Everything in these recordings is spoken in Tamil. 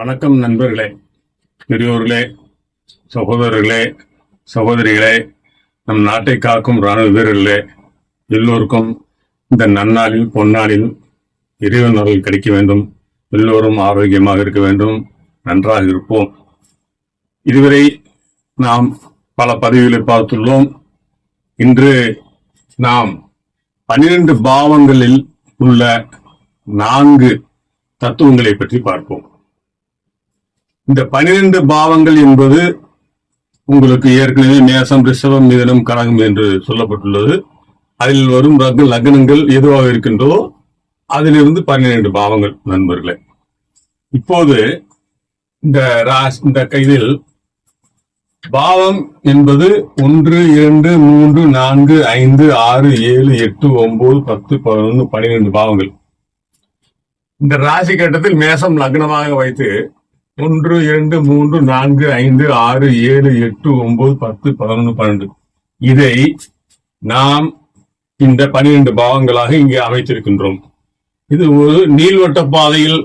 வணக்கம் நண்பர்களே பெரியோர்களே சகோதரர்களே சகோதரிகளே நம் நாட்டை காக்கும் இராணுவ வீரர்களே எல்லோருக்கும் இந்த நன்னாளில் பொன்னாளில் இறைவன் அருள் கிடைக்க வேண்டும் எல்லோரும் ஆரோக்கியமாக இருக்க வேண்டும் நன்றாக இருப்போம். இதுவரை நாம் பல பதிவுகளை பார்த்துள்ளோம். இன்று நாம் பன்னிரண்டு பாவங்களில் உள்ள நான்கு தத்துவங்களை பற்றி பார்ப்போம். இந்த பனிரெண்டு பாவங்கள் என்பது உங்களுக்கு ஏற்கனவே மேசம் ரிஷபம் மிதனம் கடகம் என்று சொல்லப்பட்டுள்ளது. அதில் வரும் ரக லக்னங்கள் எதுவாக இருக்கின்றதோ அதிலிருந்து பன்னிரண்டு பாவங்கள் நண்பர்களே. இப்போது இந்த ராஸ் இந்த கைதில் பாவம் என்பது ஒன்று இரண்டு மூன்று நான்கு ஐந்து ஆறு ஏழு எட்டு ஒன்பது பத்து பதினொன்று பன்னிரெண்டு பாவங்கள். இந்த ராசி கட்டத்தில் மேசம் லக்னமாக வைத்து ஒன்று இரண்டு மூன்று நான்கு ஐந்து ஆறு ஏழு எட்டு ஒன்பது பத்து பதினொன்று பன்னெண்டு. இதை நாம் இந்த பனிரெண்டு பாவங்களாக இங்கே அமைத்திருக்கின்றோம். இது ஒரு நீள்வட்ட பாதையில்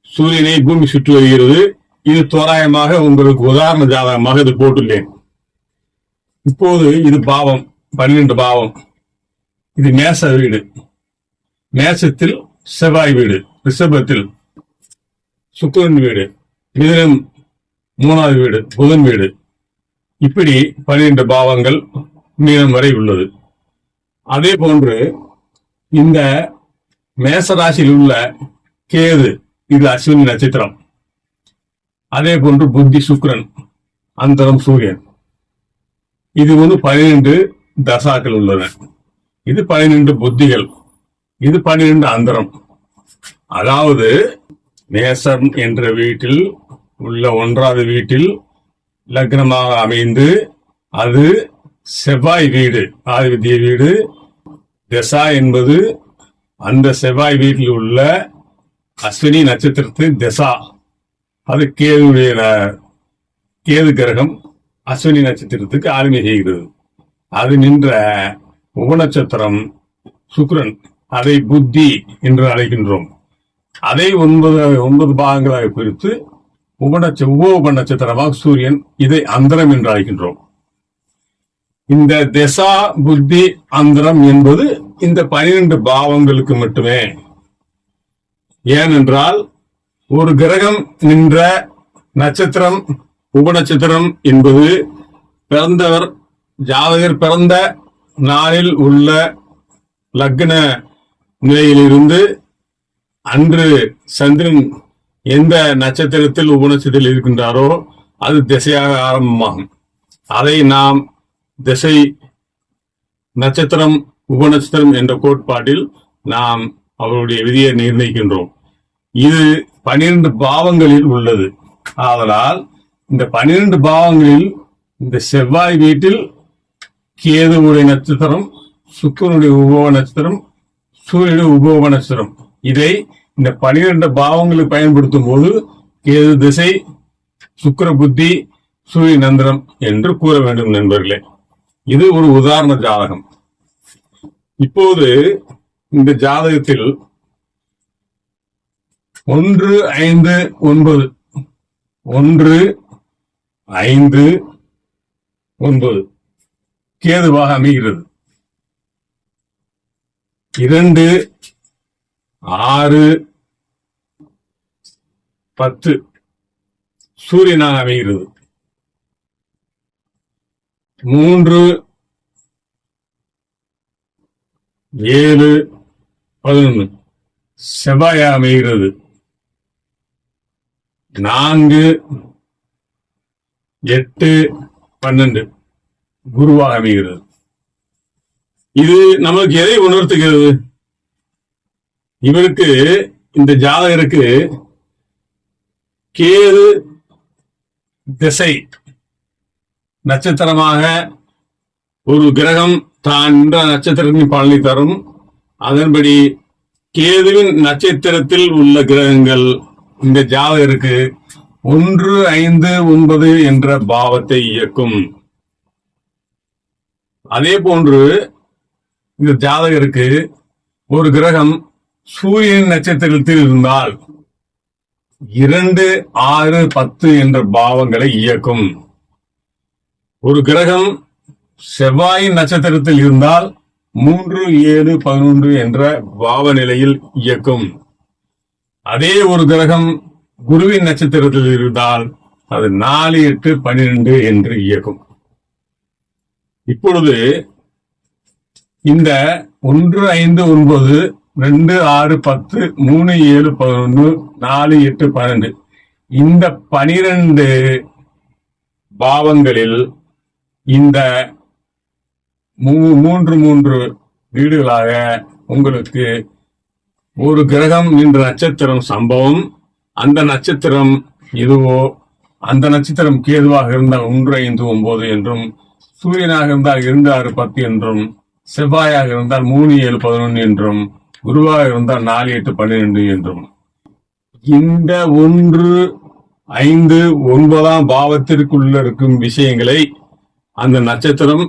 சூரியனை பூமி சுற்றி வருகிறது. இது தோராயமாக உங்களுக்கு உதாரண ஜாதகமாக இது போட்டுள்ளேன். இப்போது இது பாவம் பன்னிரண்டு பாவம். இது மேச வீடு. மேசத்தில் செவ்வாய் வீடு ரிஷபத்தில் சுக்கிரன் வீடு மிதனம் மூணாவது வீடு புதன் வீடு. இப்படி பன்னிரண்டு பாவங்கள் மீனம் வரை உள்ளது. அதே போன்று இந்த மேசராசியில் உள்ள கேது இது அஸ்வினி நட்சத்திரம். அதே போன்று புத்தி சுக்ரன் அந்தரம் சூரியன். இது வந்து பன்னிரெண்டு தசாக்கள் உள்ளன. இது பன்னிரெண்டு புத்திகள். இது பன்னிரெண்டு அந்தரம். அதாவது மேசம் என்ற வீட்டில் உள்ள ஒன்றாவது வீட்டில் லக்னமாக அமைந்து அது செவ்வாய் வீடு ஆதிபத்திய வீடு. தசா என்பது அந்த செவ்வாய் வீட்டில் உள்ள அஸ்வினி நட்சத்திரத்து தசா. அது கேதுடைய கேது கிரகம் அஸ்வினி நட்சத்திரத்துக்கு ஆளுமை செய்கிறது. அது நின்ற உபநட்சத்திரம் சுக்ரன் அதை புத்தி என்று அழைக்கின்றோம். அதை ஒன்பது ஒன்பது பாகங்களாக பிரித்து உபநட்ச உப நட்சத்திரமாக சூரியன் இதை அந்தரம் என்று அழைக்கின்றோம். இந்த திசா புத்தி அந்தரம் என்பது இந்த பனிரெண்டு பாவங்களுக்கு மட்டுமே. ஏனென்றால் ஒரு கிரகம் நின்ற நட்சத்திரம் உபநட்சத்திரம் என்பது பிறந்தவர் ஜாதகர் பிறந்த நாளில் உள்ள லக்ன நிலையிலிருந்து அன்று சந்திரன் எந்த நட்சத்திரத்தில் உபநட்சத்தில் இருக்கின்றாரோ அது திசையாக ஆரம்பமாகும். அதை நாம் திசை நட்சத்திரம் உபநட்சத்திரம் என்ற கோட்பாட்டில் நாம் அவருடைய விதியை நிர்ணயிக்கின்றோம். இது பனிரெண்டு பாவங்களில் உள்ளது. ஆதலால் இந்த பனிரெண்டு பாவங்களில் இந்த செவ்வாய் வீட்டில் கேதுவுடைய நட்சத்திரம் சுக்கரனுடைய உபவ நட்சத்திரம் சூரியனுடைய உபவ நட்சத்திரம் இதை இந்த பனிரெண்டு பாவங்களுக்கு பயன்படுத்தும் போது கேது திசை சுக்கிர புத்தி சூரிய நந்திரம் என்று கூற வேண்டும் நண்பர்களே. இது ஒரு உதாரண ஜாதகம். இப்போது இந்த ஜாதகத்தில் ஒன்று ஐந்து ஒன்பது ஒன்று ஐந்து ஒன்பது கேதுவாக அமைகிறது. இரண்டு ஆறு பத்து. சூரியனாக அமைகிறது. மூன்று ஏழு பதினொன்று செவ்வாயாக அமைகிறது. நான்கு எட்டு பன்னெண்டு. குருவாக அமைகிறது. இது நமக்கு எதை உணர்த்துகிறது? இவருக்கு இந்த ஜாதகருக்கு கேது திசை. நட்சத்திரமாக ஒரு கிரகம் தான் நின்ற நட்சத்திரத்தின் பலனை தரும். அதன்படி கேதுவின் நட்சத்திரத்தில் உள்ள கிரகங்கள் இந்த ஜாதகருக்கு ஒன்று ஐந்து ஒன்பது என்ற பாவத்தை இயக்கும். அதே போன்று இந்த ஜாதகருக்கு ஒரு கிரகம் சூரியன் நட்சத்திரத்தில் இருந்தால் இரண்டு ஆறு பத்து என்ற பாவங்களை இயக்கும். ஒரு கிரகம் செவ்வாயின் நட்சத்திரத்தில் இருந்தால் மூன்று ஏழு பதினொன்று என்ற பாவ நிலையில் இயக்கும். அதே ஒரு கிரகம் குருவின் நட்சத்திரத்தில் இருந்தால் அது நாலு எட்டு பன்னிரண்டு என்று இயக்கும். இப்பொழுது இந்த ஒன்று ஐந்து ஒன்பது ரெண்டு ஆறு பத்து மூணு ஏழு பதினொன்று நாலு எட்டு பன்னெண்டு. இந்த பனிரெண்டு பாவங்களில் இந்த மூ- மூன்று மூன்று வீடுகளாக உங்களுக்கு ஒரு கிரகம் என்ற நட்சத்திரம் சம்பவம். அந்த நட்சத்திரம் இதுவோ அந்த நட்சத்திரம் கேதுவாக இருந்தால் ஒன்று ஐந்து ஒன்பது என்றும் சூரியனாக இருந்தால் இரண்டு ஆறு பத்து என்றும் செவ்வாயாக இருந்தால் மூணு ஏழு பதினொன்று என்றும் குருவாக இருந்தால் நாலு எட்டு பன்னிரெண்டு என்றும். இந்த ஒன்று ஐந்து ஒன்பதாம் பாவத்திற்குள்ள இருக்கும் விஷயங்களை அந்த நட்சத்திரம்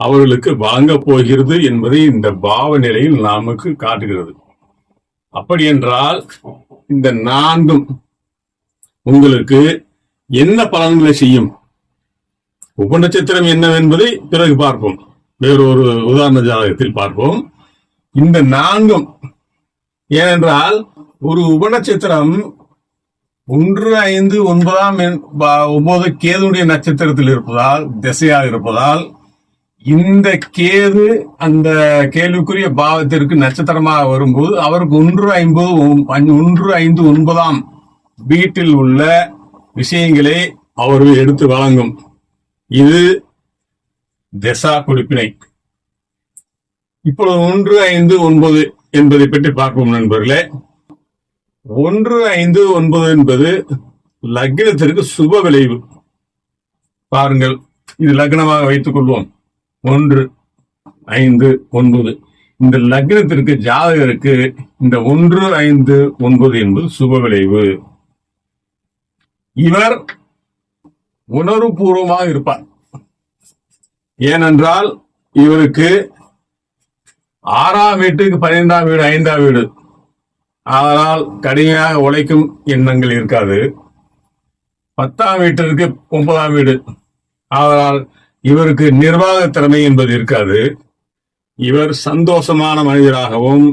அவர்களுக்கு வழங்கப் போகிறது என்பதை இந்த பாவ நிலையில் நமக்கு காட்டுகிறது. அப்படி என்றால் இந்த நான்கும் உங்களுக்கு என்ன பலன்களை செய்யும்? உபநட்சத்திரம் என்னவென்பதை பிறகு பார்ப்போம். வேறொரு உதாரண ஜாதகத்தில் பார்ப்போம். இந்த நான்கும் ஏனென்றால் ஒரு உபநட்சத்திரம் ஒன்று ஐந்து ஒன்பதாம் எண் பா- ஒன்பது கேதுடைய நட்சத்திரத்தில் இருப்பதால் திசையாக இருப்பதால் இந்த கேது அந்த கேள்விக்குரிய பாவத்திற்கு நட்சத்திரமாக வரும்போது அவருக்கு ஒன்று ஐம்பது ஒன்று ஐந்து ஒன்பதாம் வீட்டில் உள்ள விஷயங்களை அவர்கள் எடுத்து வழங்கும். இது திசா குறிப்பினை. இப்பொழுது ஒன்று ஐந்து ஒன்பது என்பதை பற்றி பார்ப்போம் நண்பர்களே. ஒன்று ஐந்து ஒன்பது என்பது லக்னத்திற்கு சுப விளைவு. பாருங்கள் இது லக்னமாக வைத்துக் கொள்வோம். ஒன்று ஐந்து ஒன்பது. இந்த லக்னத்திற்கு ஜாதகருக்கு இந்த ஒன்று ஐந்து ஒன்பது என்பது சுப விளைவு. இவர் உணர்வுபூர்வமாக இருப்பார். ஏனென்றால் இவருக்கு ஆறாம் வீட்டுக்கு பன்னிரெண்டாம் வீடு ஐந்தாம் வீடு. அதனால் கடுமையாக உழைக்கும் எண்ணங்கள் இருக்காது. பத்தாம் வீட்டிற்கு ஒன்பதாம் வீடு. அதனால் இவருக்கு நிர்வாக திறமை என்பது இருக்காது. இவர் சந்தோஷமான மனிதராகவும்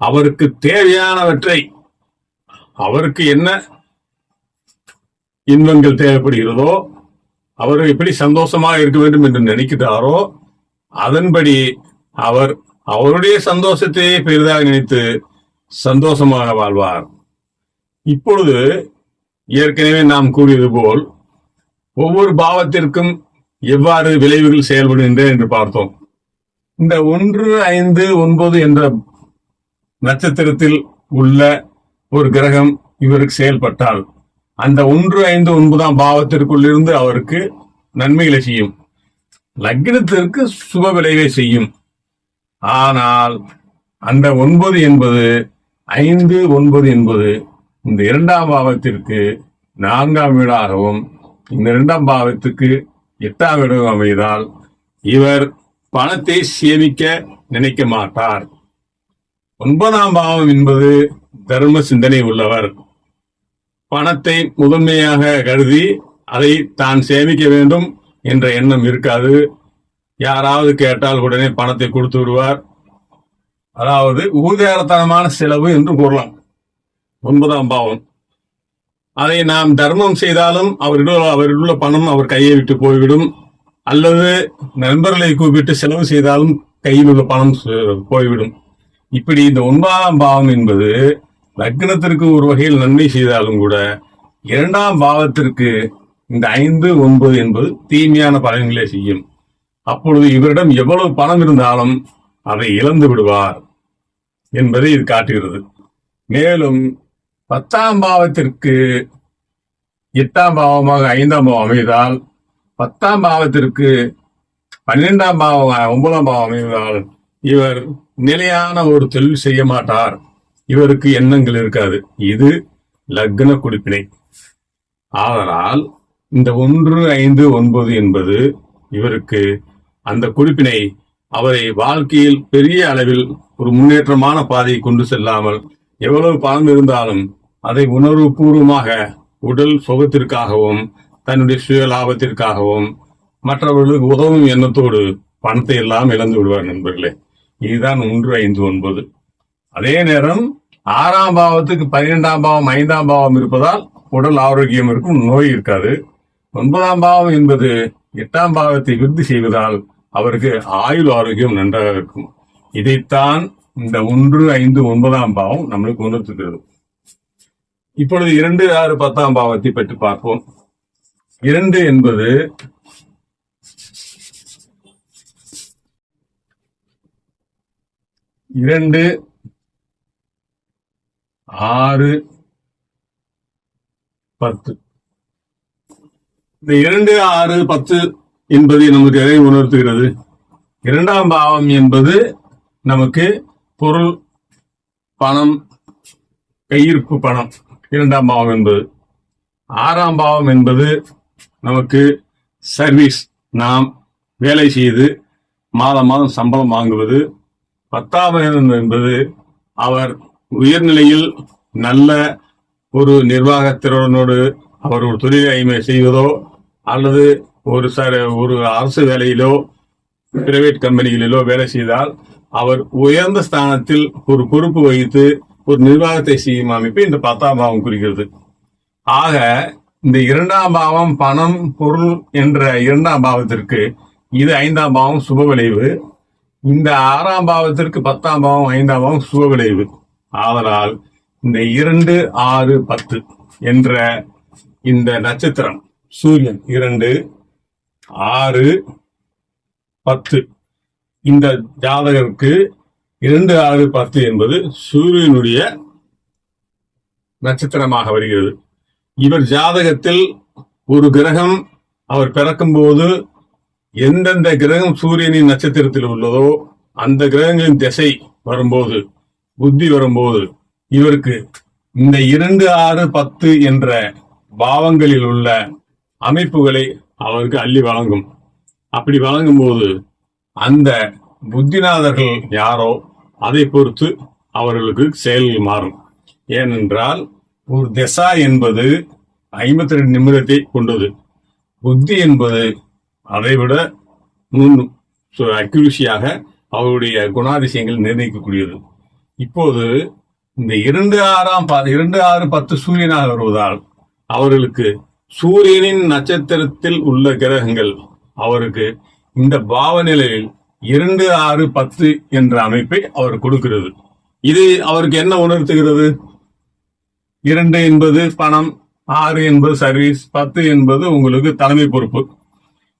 அவருக்கு தேவையானவற்றை அவருக்கு என்ன இன்பங்கள் தேவைப்படுகிறதோ அவர் எப்படி சந்தோஷமாக இருக்க வேண்டும் என்று நினைக்கிறாரோ அதன்படி அவர் அவருடைய சந்தோஷத்தையே பெரிதாக நினைத்து சந்தோஷமாக வாழ்வார். இப்பொழுது ஏற்கனவே நாம் கூறியது போல் ஒவ்வொரு பாவத்திற்கும் எவ்வாறு விளைவுகள் செயல்படுகின்றன என்று பார்த்தோம். இந்த ஒன்று ஐந்து ஒன்பது என்ற நட்சத்திரத்தில் உள்ள ஒரு கிரகம் இவருக்கு செயல்பட்டால் அந்த ஒன்று ஐந்து ஒன்பதாம் பாவத்திற்குள் இருந்து அவருக்கு நன்மைகளை செய்யும். லக்னத்திற்கு சுப விளைவை செய்யும். ஆனால் அந்த ஒன்பது என்பது ஐந்து ஒன்பது என்பது இந்த இரண்டாம் பாவத்திற்கு நான்காம் வீடாகவும் இந்த இரண்டாம் பாவத்துக்கு எட்டாம் வீடாகவும் அமைதால் இவர் பணத்தை சேமிக்க நினைக்க மாட்டார். ஒன்பதாம் பாவம் என்பது தர்ம சிந்தனை உள்ளவர். பணத்தை முதன்மையாக கருதி அதை தான் சேமிக்க வேண்டும் என்ற எண்ணம் இருக்காது. யாராவது கேட்டால் உடனே பணத்தை கொடுத்து விடுவார். அதாவது ஊதாரத்தனமான செலவு என்று கூறலாம் ஒன்பதாம் பாவம். அதை நாம் தர்மம் செய்தாலும் அவரிடம் அவரிடம் பணம் அவர் கையை விட்டு போய்விடும். அல்லது நண்பர்களை கூப்பிட்டு செலவு செய்தாலும் கையில் உள்ள பணம் சு- போய்விடும். இப்படி இந்த ஒன்பதாம் பாவம் என்பது லக்னத்திற்கு ஒரு வகையில் நன்மை செய்தாலும் கூட இரண்டாம் பாவத்திற்கு இந்த ஐந்து ஒன்பது என்பது தீமையான பலன்களை செய்யும். அப்பொழுது இவரிடம் எவ்வளவு பணம் இருந்தாலும் அதை இழந்து விடுவார் என்பதை இது காட்டுகிறது. மேலும் பத்தாம் பாவத்திற்கு எட்டாம் பாவமாக ஐந்தாம் பாவம் அமைதால் பத்தாம் பாவத்திற்கு பன்னிரெண்டாம் பாவம் ஒன்பதாம் பாவம் அமைந்தால் இவர் நிலையான ஒரு தொழில் செய்ய மாட்டார். இவருக்கு எண்ணங்கள் இருக்காது. இது லக்ன குடிப்பினை ஆதலால் இந்த ஒன்று ஐந்து ஒன்பது என்பது இவருக்கு அந்த குறிப்பினை அவரை வாழ்க்கையில் பெரிய அளவில் ஒரு முன்னேற்றமான பாதையை கொண்டு செல்லாமல் எவ்வளவு பணம் இருந்தாலும் அதை உணர்வு பூர்வமாக உடல் சுகத்திற்காகவும் தன்னுடைய சுய லாபத்திற்காகவும் மற்றவர்களுக்கு உதவும் எண்ணத்தோடு பணத்தை எல்லாம் இழந்து விடுவார் நண்பர்களே. இதுதான் ஒன்று ஐந்து ஒன்பது. அதே நேரம் ஆறாம் பாவத்துக்கு பன்னிரெண்டாம் பாவம் ஐந்தாம் பாவம் இருப்பதால் உடல் ஆரோக்கியம் இருக்கும் நோய் இருக்காது. ஒன்பதாம் பாவம் என்பது எட்டாம் பாவத்தை விருத்தி செய்வதால் அவருக்கு ஆயுள் ஆரோக்கியம் நன்றாக இருக்கும். இதைத்தான் இந்த ஒன்று ஐந்து ஒன்பதாம் பாவம் நம்மளுக்கு உணர்த்துகிறது. இப்பொழுது இரண்டு ஆறு பத்தாம் பாவத்தை பற்றி பார்ப்போம். இரண்டு என்பது இரண்டு ஆறு பத்து. இந்த இரண்டு ஆறு பத்து என்பது நமக்கு எதை உணர்த்துகிறது? இரண்டாம் பாவம் என்பது நமக்கு பொருள் பணம் கையிருப்பு பணம். இரண்டாம் பாவம் என்பது. ஆறாம் பாவம் என்பது நமக்கு சர்வீஸ் நாம் வேலை செய்து மாதம் மாதம் சம்பளம் வாங்குவது. பத்தாம் என்பது அவர் உயர்நிலையில் நல்ல ஒரு நிர்வாக திறனோடு அவர் ஒரு தொழிலை செய்வதோ அல்லது ஒரு சர ஒரு அரசு வேலையிலோ பிரைவேட் கம்பெனிகளிலோ வேலை செய்தால் அவர் உயர்ந்த ஸ்தானத்தில் ஒரு பொறுப்பு வகித்து ஒரு நிர்வாகத்தை செய்யும் அமைப்பு இந்த பத்தாம் பாவம் குறிக்கிறது. ஆக இந்த இரண்டாம் பாவம் பணம் பொருள் என்ற இரண்டாம் பாவத்திற்கு இது ஐந்தாம் பாவம் சுப விளைவு. இந்த ஆறாம் பாவத்திற்கு பத்தாம் பாவம் ஐந்தாம் பாவம் சுப விளைவு. ஆதலால் இந்த இரண்டு ஆறு பத்து என்ற இந்த நட்சத்திரம் சூரியன் இரண்டு ஆறு பத்து. இந்த ஜாதகருக்கு இரண்டு ஆறு பத்து என்பது சூரியனுடைய நட்சத்திரமாக வருகிறது. இவர் ஜாதகத்தில் ஒரு கிரகம் அவர் பிறக்கும்போது எந்தெந்த கிரகம் சூரியனின் நட்சத்திரத்தில் உள்ளதோ அந்த கிரகங்களின் திசை வரும்போது புத்தி வரும்போது இவருக்கு இந்த இரண்டு ஆறு பத்து என்ற பாவங்களில் உள்ள அமைப்புகளை அவருக்கு அள்ளி வழங்கும். அப்படி வழங்கும் போது அந்த புத்திநாதர்கள் யாரோ அதை பொறுத்து அவர்களுக்கு செயல்கள் மாறும். ஏனென்றால் ஒரு திசா என்பது ஐம்பத்தி ரெண்டு நிமிடத்தை கொண்டது. புத்தி என்பது அதைவிட முன் அக்யூரிசியாக அவருடைய குணாதிசயங்கள் நிர்ணயிக்கக்கூடியது. இப்போது இந்த இரண்டு ஆறாம் இரண்டு ஆறு பத்து சூரியனாக வருவதால் அவர்களுக்கு சூரியனின் நட்சத்திரத்தில் உள்ள கிரகங்கள். அவருக்கு இந்த பாவநிலையில் இரண்டு ஆறு பத்து என்ற அமைப்பை அவர் கொடுக்கிறது. இது அவருக்கு என்ன உணர்த்துகிறது? இரண்டு என்பது பணம் ஆறு என்பது சர்வீஸ் பத்து என்பது உங்களுக்கு தலைமை பொறுப்பு.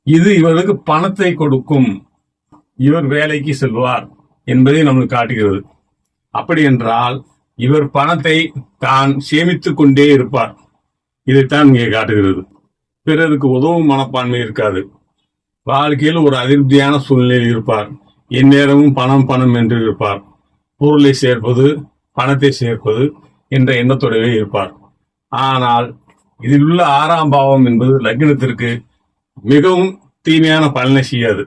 இது இவருக்கு பணத்தை கொடுக்கும். இவர் வேலைக்கு செல்வார் என்பதை நம்மளுக்கு காட்டுகிறது. அப்படி என்றால் இவர் பணத்தை தான் சேமித்துக் கொண்டே இருப்பார். இதைத்தான் இங்கே காட்டுகிறது. பிறருக்கு உதவும் மனப்பான்மை இருக்காது. வாழ்க்கையில் ஒரு அதிருப்தியான சூழ்நிலையில் இருப்பார். எந்நேரமும் பணம் பணம் என்று இருப்பார். பொருளை சேர்ப்பது பணத்தை சேர்ப்பது என்ற எண்ணத்தோடவே இருப்பார். ஆனால் இதில் உள்ள ஆறாம் பாவம் என்பது லக்னத்திற்கு மிகவும் தீமையான பலனை செய்யாது.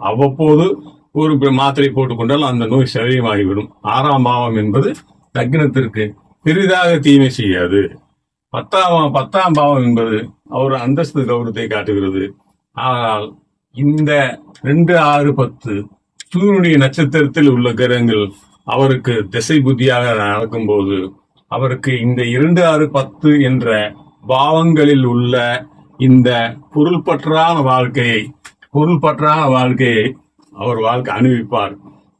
அவ்வப்போது ஒரு மாத்திரை போட்டுக்கொண்டால் அந்த நோய் சரியமாகிவிடும் ஆறாம் பாவம் என்பது லக்னத்திற்கு பெரிதாக தீமை செய்யாது. பத்தாம் பத்தாம் பாவம் என்பது அவர் அந்தஸ்து கௌரவத்தை காட்டுகிறது. ஆனால் இந்த ரெண்டு ஆறு பத்து சூரியனுடைய நட்சத்திரத்தில் உள்ள கிரகங்கள் அவருக்கு திசை புத்தியாக நடக்கும்போது அவருக்கு இந்த இரண்டு ஆறு பத்து என்ற பாவங்களில் உள்ள இந்த பொருள்பற்றான வாழ்க்கையை பொருள்பற்றான வாழ்க்கையை அவர் வாழ்க்கை அனுபவிப்பார்.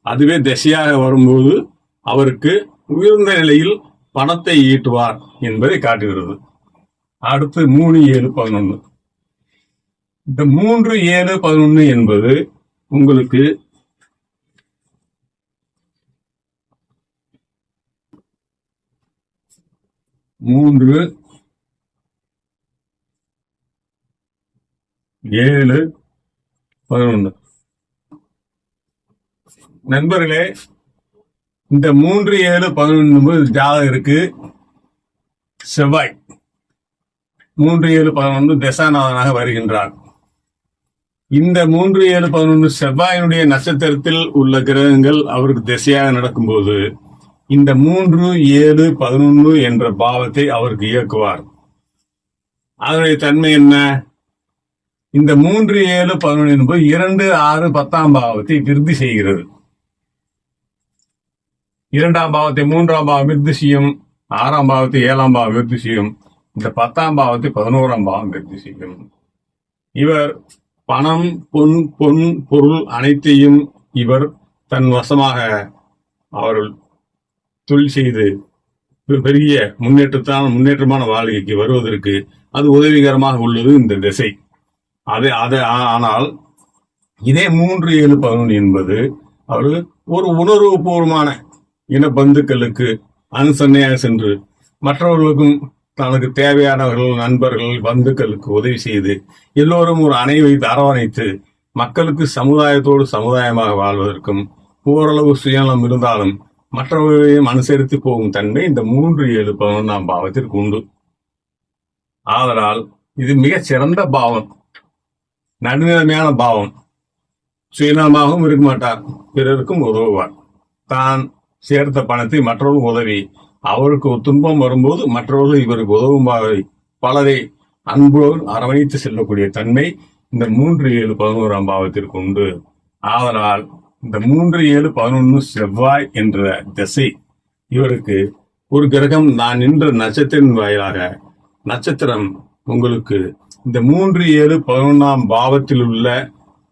அதுவே திசையாக வரும்போது அவருக்கு உயர்ந்த நிலையில் பணத்தை ஈட்டுவார் என்பதை காட்டுகிறது. அடுத்து மூணு ஏழு பதினொன்று இந்த மூன்று ஏழு பதினொன்று என்பது உங்களுக்கு மூன்று ஏழு பதினொன்று நண்பர்களே இந்த மூன்று ஏழு பதினொன்று ஜாதகருக்கு செவ்வாய். மூன்று ஏழு பதினொன்று தசாநாதனாக வருகின்றார். இந்த மூன்று ஏழு பதினொன்று செவ்வாயினுடைய நட்சத்திரத்தில் உள்ள கிரகங்கள் அவருக்கு திசையாக நடக்கும்போது இந்த மூன்று ஏழு பதினொன்று என்ற பாவத்தை அவருக்கு இயக்குவார். அதனுடைய தன்மை என்ன? இந்த மூன்று ஏழு பதினொன்று என்பது இரண்டு ஆறு பத்தாம் பாவத்தை விருத்தி செய்கிறது. இரண்டாம் பாவத்தை மூன்றாம் பாவம் விருத்தி செய்யும் ஆறாம் பாவத்தை ஏழாம் பாவம் விருத்தி செய்யும் இந்த பத்தாம் பாவத்தை பதினோராம் பாவம் விருத்தி செய்யும். இவர் பணம் பொன் பொன் பொருள் அனைத்தையும் இவர் தன் வசமாக அவர்கள் தொழில் செய்து பெரிய முன்னேற்றத்தான முன்னேற்றமான வாழ்க்கைக்கு வருவதற்கு அது உதவிகரமாக உள்ளது இந்த திசை. அது அது ஆனால் இதே மூன்று ஏழு பதினொன்று என்பது அவர் ஒரு உணர்வுபூர்வமான இன பந்துக்களுக்கு சென்று மற்றவர்களுக்கும் தனக்கு தேவையானவர்கள் நண்பர்கள் பந்துக்களுக்கு உதவி செய்து எல்லோரும் ஒரு அணை வைத்து அரவணைத்து மக்களுக்கு சமுதாயத்தோடு சமுதாயமாக வாழ்வதற்கும் ஓரளவு சுயநலம் இருந்தாலும் மற்றவர்களையும் அனுசரித்து போகும் தன்மை இந்த மூன்று ஏழு பதினொன்றாம் பாவத்திற்கு உண்டு. ஆதலால் இது மிகச் சிறந்த பாவம். நடுநிலைமையான பாவம். சுயநலமாகவும் இருக்க மாட்டார். பிறருக்கும் உதவுவார். தான் சேர்த்த பணத்தை மற்றவர்களும் உதவி. அவருக்கு ஒரு துன்பம் வரும்போது மற்றவர்கள் இவருக்கு உதவும் பலரை அன்போடு அரவணைத்து செல்லக்கூடிய தன்மை இந்த மூன்று ஏழு பதினோராம் பாவத்திற்கு உண்டு. ஆதலால் இந்த மூன்று ஏழு பதினொன்று செவ்வாய் என்ற திசை இவருக்கு ஒரு கிரகம் நான் நின்ற நட்சத்திரம் வாயிலாக நட்சத்திரம் உங்களுக்கு இந்த மூன்று ஏழு பதினொன்றாம் பாவத்தில் உள்ள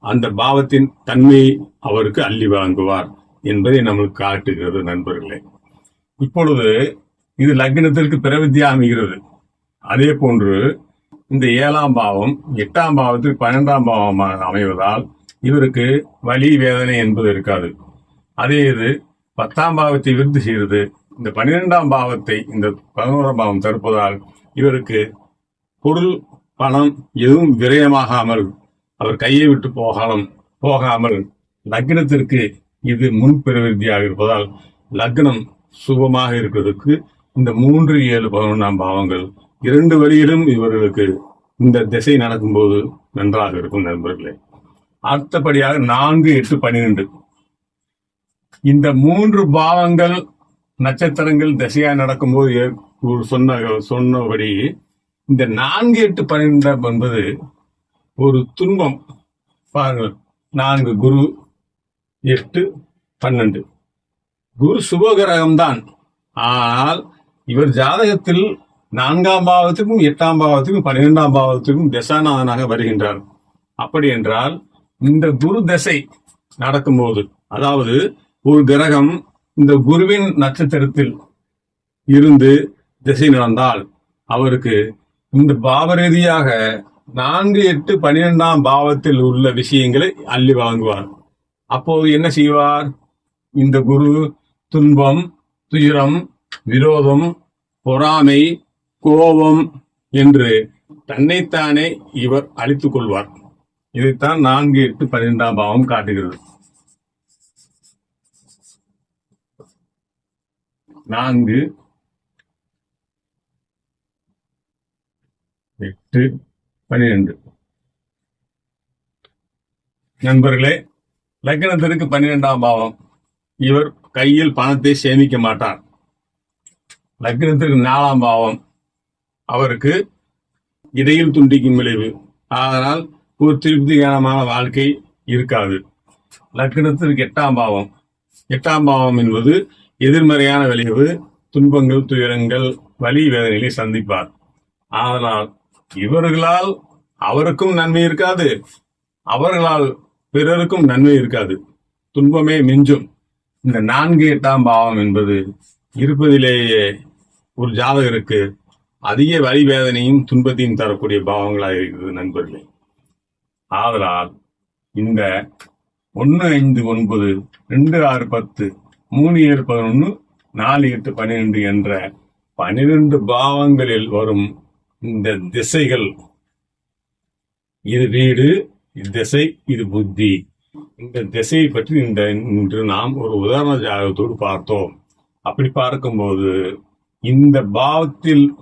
அந்த பாவத்தின் தன்மையை அவருக்கு அள்ளி வழங்குவார். என்பதை நம்மளுக்கு காட்டுகிறது நண்பர்களே. இப்பொழுது இது லக்னத்திற்கு பிரவித்தியா அமைகிறது அதே போன்று இந்த ஏழாம் பாவம் எட்டாம் பாவத்துக்கு பன்னெண்டாம் பாவமாக அமைவதால் இவருக்கு வலி வேதனை என்பது இருக்காது. அதே இது பத்தாம் பாவத்தை விருத்தி செய்கிறது இந்த பன்னிரெண்டாம் பாவத்தை இந்த பதினோராம் பாவம் தடுப்பதால் இவருக்கு பொருள் பணம் எதுவும் விரயமாகாமல் அவர் கையை விட்டு போகாமல் போகாமல் லக்னத்திற்கு இது முன்பிரவிருத்தியாக இருப்பதால் லக்னம் சுபமாக இருக்கிறதுக்கு இந்த மூன்று ஏழு பதினொன்றாம் பாவங்கள் இரண்டு வழியிலும் இவர்களுக்கு இந்த திசை நடக்கும்போது நன்றாக இருக்கும் நண்பர்களே. அடுத்தபடியாக நான்கு எட்டு பன்னிரெண்டு. இந்த மூன்று பாவங்கள் நட்சத்திரங்கள் திசையா நடக்கும்போது ஒரு சொன்ன சொன்னபடி இந்த நான்கு எட்டு பன்னிரெண்டு என்பது ஒரு துன்பம். பாருங்கள் நான்கு குரு எட்டு பன்னெண்டு. குரு சுபகிரகம்தான். ஆனால் இவர் ஜாதகத்தில் நான்காம் பாவத்துக்கும் எட்டாம் பாவத்துக்கும் பன்னிரெண்டாம் பாவத்துக்கும் தசாநாதனாக வருகின்றார். அப்படி என்றால் இந்த குரு தசை நடக்கும்போது அதாவது ஒரு கிரகம் இந்த குருவின் நட்சத்திரத்தில் இருந்து திசை நடந்தால் அவருக்கு இந்த பாவ ரீதியாக நான்கு எட்டு பன்னிரெண்டாம் பாவத்தில் உள்ள விஷயங்களை அள்ளி வாங்குவார். அப்போது என்ன செய்வார்? இந்த குரு துன்பம் துயரம் விரோதம் பொறாமை கோபம் என்று தன்னைத்தானே இவர் அழித்துக் கொள்வார். இதைத்தான் நான்கு எட்டு பன்னிரெண்டாம் பாவம் காட்டுகிறது. நான்கு எட்டு பன்னிரெண்டு. நண்பர்களே லக்னத்திற்கு பன்னிரெண்டாம் பாவம். இவர் கையில் பணத்தை சேமிக்க மாட்டார். லக்னத்திற்கு நாலாம் பாவம். அவருக்கு இடையில் துண்டிக்கும் விளைவு. அதனால் ஒரு திருப்திகரமான வாழ்க்கை இருக்காது. லக்னத்திற்கு எட்டாம் பாவம். எட்டாம் பாவம் என்பது எதிர்மறையான விளைவு துன்பங்கள் துயரங்கள் வலி வேதனைகளை சந்திப்பார். ஆனால் இவர்களால் அவருக்கும் நன்மை இருக்காது. அவர்களால் பிறருக்கும் நன்மை இருக்காது. துன்பமே மிஞ்சும். இந்த நான்கு எட்டாம் பாவம் என்பது இருப்பதிலேயே ஒரு ஜாதகருக்கு அதிக வலி வேதனையும் துன்பத்தையும் தரக்கூடிய பாவங்களாக இருக்கிறது நண்பர்களே. ஆதலால் இந்த ஒன்று ஐந்து ஒன்பது ரெண்டு ஆறு பத்து மூணு ஏழு பதினொன்று நாலு எட்டு பன்னிரெண்டு என்ற பன்னிரண்டு பாவங்களில் வரும் இந்த திசைகள். இது வீடு திசை இது புத்தி. இந்த திசையை பற்றி இந்த இன்று நாம் ஒரு உதாரண ஜாதகத்தோடு பார்த்தோம். அப்படி பார்க்கும்போது இந்த பாவத்தில்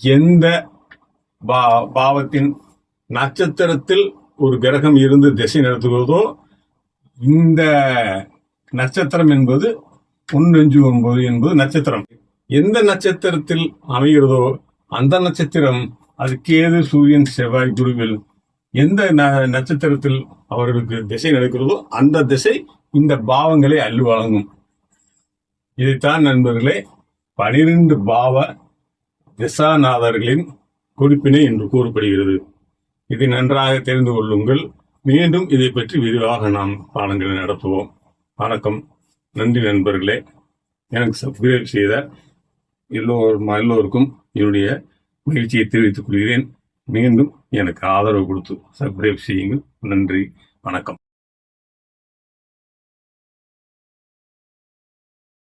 எந்த பா- பாவத்தின் நட்சத்திரத்தில் ஒரு கிரகம் இருந்து திசை நடத்துகிறதோ இந்த நட்சத்திரம் என்பது ஒன்னு ஒன்பது என்பது நட்சத்திரம். எந்த நட்சத்திரத்தில் அமைகிறதோ அந்த நட்சத்திரம் அது கேது சூரியன் செவ்வாய் குருவில் எந்த நட்சத்திரத்தில் அவர்களுக்கு திசை நடக்கிறதோ அந்த திசை இந்த பாவங்களை அள்ளி வழங்கும். இதைத்தான் நண்பர்களே பனிரெண்டு பாவ திசாநாதர்களின் குறிப்பினை என்று கூறப்படுகிறது. இதை நன்றாக தெரிந்து கொள்ளுங்கள். மீண்டும் இதை பற்றி விரிவாக நாம் பாடங்களை நடத்துவோம். வணக்கம். நன்றி நண்பர்களே. எனக்கு சப்ஸ்கிரைப் செய்த எல்லோரும் எல்லோருக்கும் என்னுடைய மகிழ்ச்சியை தெரிவித்துக் கொள்கிறேன். மீண்டும் எனக்கு ஆதரவு கொடுத்து சப்ஸ்கிரைப் செய்யுங்கள். நன்றி. வணக்கம்.